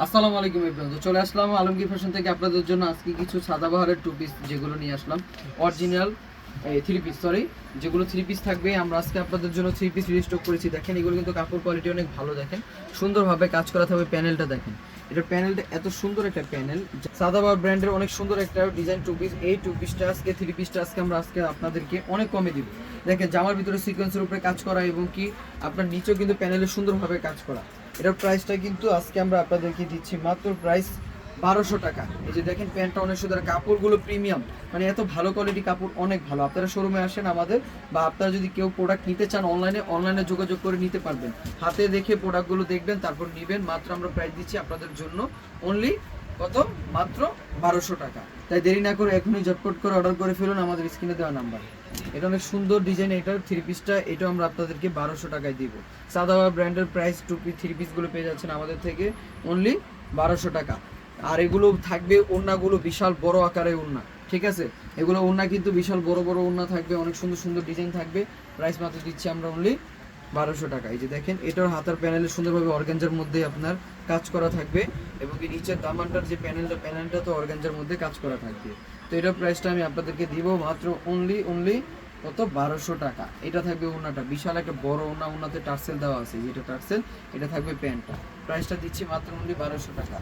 আসসালামু আলাইকুম ইব্রাহিম চলে আসলাম আলমগীর ফ্যাশন থেকে আপনাদের জন্য আজকে কিছু সাদাবাহারের টু পিস যেগুলো নিয়ে আসলাম। অরিজিনাল এই থ্রি পিস সরি যেগুলো থ্রি পিস থাকবে। আমরা আজকে আপনাদের জন্য থ্রি পিস রিস্টক করেছি। দেখেন, এগুলো কিন্তু কাপড় কোয়ালিটি অনেক ভালো দেখেন। সুন্দরভাবে কাজ করা থাকবে প্যানেলটা দেখেন। এটা প্যানেলটা এত সুন্দর একটা প্যানেল সাদাবাহার ব্র্যান্ডের অনেক সুন্দর একটা ডিজাইন টু পিস এই টু পিসটা আজকে থ্রি পিসটা আজকে আমরা আজকে আপনাদেরকে অনেক কমে দিব। দেখেন, জামার ভিতরে সিকোয়েন্সের উপরে কাজ করা এবং কি আপনার নিচেও কিন্তু প্যানেলে সুন্দরভাবে কাজ করা। এটার প্রাইসটা কিন্তু আজকে আমরা আপনাদেরকে দিচ্ছি মাত্র প্রাইস বারোশো টাকা। এই যে দেখেন, প্যান্টটা অনেক সুন্দর। কাপড়গুলো প্রিমিয়াম মানে এত ভালো কোয়ালিটি কাপড় অনেক ভালো। আপনারা শোরুমে আসেন আমাদের বা আপনারা যদি কেউ প্রোডাক্ট নিতে চান অনলাইনে অনলাইনে যোগাযোগ করে নিতে পারবেন। হাতে দেখে প্রোডাক্টগুলো দেখবেন, তারপর নেবেন। মাত্র আমরা প্রাইস দিচ্ছি আপনাদের জন্য অনলি কত? মাত্র বারোশো টাকা। তাই দেরি না করে এখনই ঝটপট করে অর্ডার করে ফেলুন আমাদের স্ক্রিনে দেওয়া নাম্বার এটা অনেক সুন্দর ডিজাইন এটার থ্রি পিসটা এটা আমরা আপনাদেরকে বারোশো টাকায় দিব। সাদাবা ব্র্যান্ডের প্রাইস টু পিস থ্রি পিসগুলো পেয়ে যাচ্ছেন আমাদের থেকে অনলি বারোশো টাকা। আর এগুলো থাকবে ওড়নাগুলো বিশাল বড় আকারের ওড়না, ঠিক আছে? এগুলো ওড়না কিন্তু বিশাল বড় বড় ওড়না থাকবে, অনেক সুন্দর সুন্দর ডিজাইন থাকবে। প্রাইস মাত্র দিচ্ছি আমরা অনলি বারোশো টাকা। এই যে দেখেন, এটার হাতার প্যানেলে সুন্দরভাবে অর্গানজার মধ্যে আপনার কাজ করা থাকবে এবং কি নিচের দামানটার যে প্যানেলটা প্যানেলটা তো অর্গানজার মধ্যে কাজ করা থাকবে। তো এটার প্রাইসটা আমি আপনাদেরকে দিব মাত্র অনলি অনলি কত? বারোশো টাকা। এটা থাকবে ওনাটা বিশাল একটা বড় ওনা ওনাতে টার্সেল দেওয়া আছে। যেটা টার্সেল, এটা থাকবে প্যান্টটা। প্রাইসটা দিচ্ছি মাত্র অনলি বারোশো টাকা।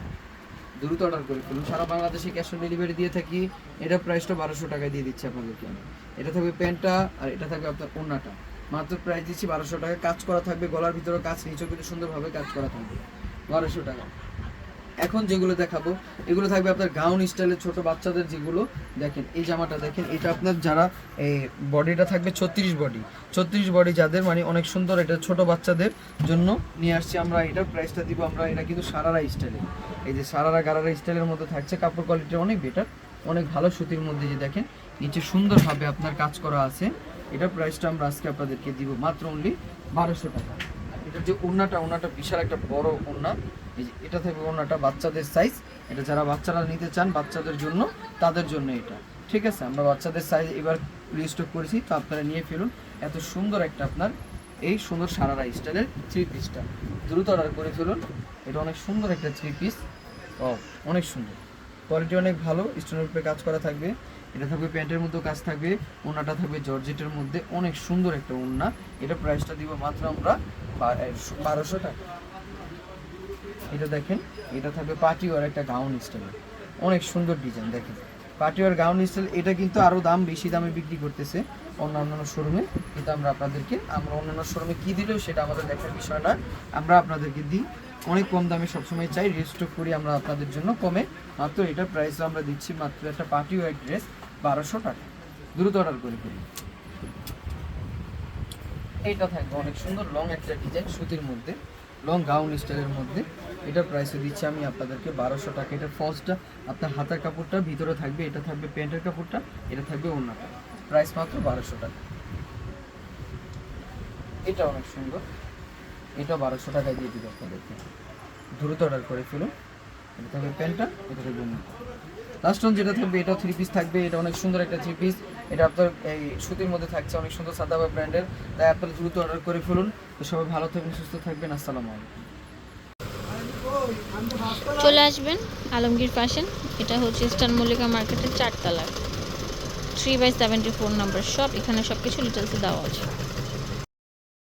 দ্রুত অর্ডার করে ফেলুন। সারা বাংলাদেশে ক্যাশ অন ডেলিভারি দিয়ে থাকি। এটা প্রাইসটা বারোশো টাকায় দিয়ে দিচ্ছি আপনাদেরকে আমি। এটা থাকবে প্যান্টটা আর এটা থাকবে আপনার ওনাটা মাত্র প্রাইস দিচ্ছি বারোশো টাকা। কাজ করা থাকবে, গলার ভিতরে কাজ নিচেও কিন্তু সুন্দরভাবে কাজ করা থাকবে। বারোশো টাকা। এখন যেগুলো দেখাবো, এগুলো থাকবে আপনার গাউন স্টাইলের ছোট বাচ্চাদের যেগুলো। দেখেন, এই জামাটা দেখেন, এটা আপনার যারা এই বডিটা থাকবে ছত্রিশ বডি। ছত্রিশ বডি যাদের মানে অনেক সুন্দর এটা ছোট বাচ্চাদের জন্য নিয়ে আসছি আমরা এটার প্রাইসটা দিব আমরা এটা কিন্তু সারারা স্টাইলের এই যে সারারা গারারা স্টাইলের মধ্যে থাকছে, কাপড় কোয়ালিটি অনেক বেটার অনেক ভালো সুতির মধ্যে যে দেখেন, নিচে সুন্দরভাবে আপনার কাজ করা আছে। এটার প্রাইসটা আমরা আজকে আপনাদেরকে দিব মাত্র অনলি বারোশো টাকা। এটার যে ওড়নাটা ওড়নাটা বিশাল একটা বড় ওড়না। এই যে এটা থাকবে ওনাটা বাচ্চাদের সাইজ এটা যারা বাচ্চারা নিতে চান বাচ্চাদের জন্য, তাদের জন্য এটা। ঠিক আছে? আমরা বাচ্চাদের সাইজ এবার রিস্টক করেছি, তো আপনারা নিয়ে ফেলুন। এত সুন্দর একটা আপনার এই সুন্দর সারারা স্টাইলের থ্রি পিসটা দ্রুত অর্ডার করে ফেলুন। এটা অনেক সুন্দর একটা থ্রি পিস ও অনেক সুন্দর। কোয়ালিটি অনেক ভালো স্টোনের উপরে কাজ করা থাকবে। এটা থাকবে প্যান্টের মধ্যেও কাজ থাকবে ওনাটা থাকবে জর্জেটের মধ্যে। অনেক সুন্দর একটা ওড়না। এটা প্রাইসটা দিব মাত্র আমরা বারোশো টাকা। এটা দেখেন, এটা থাকবে পার্টি ওয়ার একটা গাউন স্টাইল অনেক সুন্দর ডিজাইন দেখেন। পার্টি ওয়ার গাউন স্টাইল এটা কিন্তু আরও দাম বেশি দামে বিক্রি করতেছে অন্যান্য শোরুমে কিন্তু আমরা আপনাদেরকে আমরা অন্যান্য শোরুমে কী দিলেও সেটা আমাদের দেখার বিষয় না। আমরা আপনাদেরকে দিই অনেক কম দামে সবসময় চাই রেস্টক করি আমরা আপনাদের জন্য কমে। মাত্র এটার প্রাইস আমরা দিচ্ছি মাত্র একটা পার্টি ওয়ার ড্রেস বারোশো টাকা। দ্রুত অর্ডার করে ফেলি। এইটা থাকবে অনেক সুন্দর লং একটা ডিজাইন সুতির মধ্যে লং গাউন স্টাইলের মধ্যে। এটার প্রাইসে দিচ্ছি আমি আপনাদেরকে বারোশো টাকা। এটার ফলসটা আপনার হাতের কাপড়টা ভিতরে থাকবে, এটা থাকবে প্যান্টের কাপড়টা, এটা থাকবে অন্যটা প্রাইস মাত্র বারোশো টাকা। এটা অনেক সুন্দর। এটা বারোশো টাকায় দিয়ে দিবে আপনাদেরকে। দ্রুত অর্ডার করে ফেলুন। এটা থাকবে প্যান্টটা, এটা থাকবে লাস্ট ওয়ান যেটা থাকবে এটা থ্রি পিস থাকবে। এটা অনেক সুন্দর একটা থ্রি পিস এটা আপনার এই সুতির মধ্যে থাকছে, অনেক সুন্দর সাদাবা ব্র্যান্ডের তাই আপনারা দ্রুত অর্ডার করে ফেলুন। তো সবাই ভালো থাকবেন, সুস্থ থাকবেন। আসসালামু আলাইকুম। চলে আসবেন আলমগীর ফ্যাশন এটা হচ্ছে ইস্টার্ন মল্লিকা মার্কেটের চারতলার three by seventy four number shop এখানে সব কিছু ডিটেলসে দেওয়া আছে।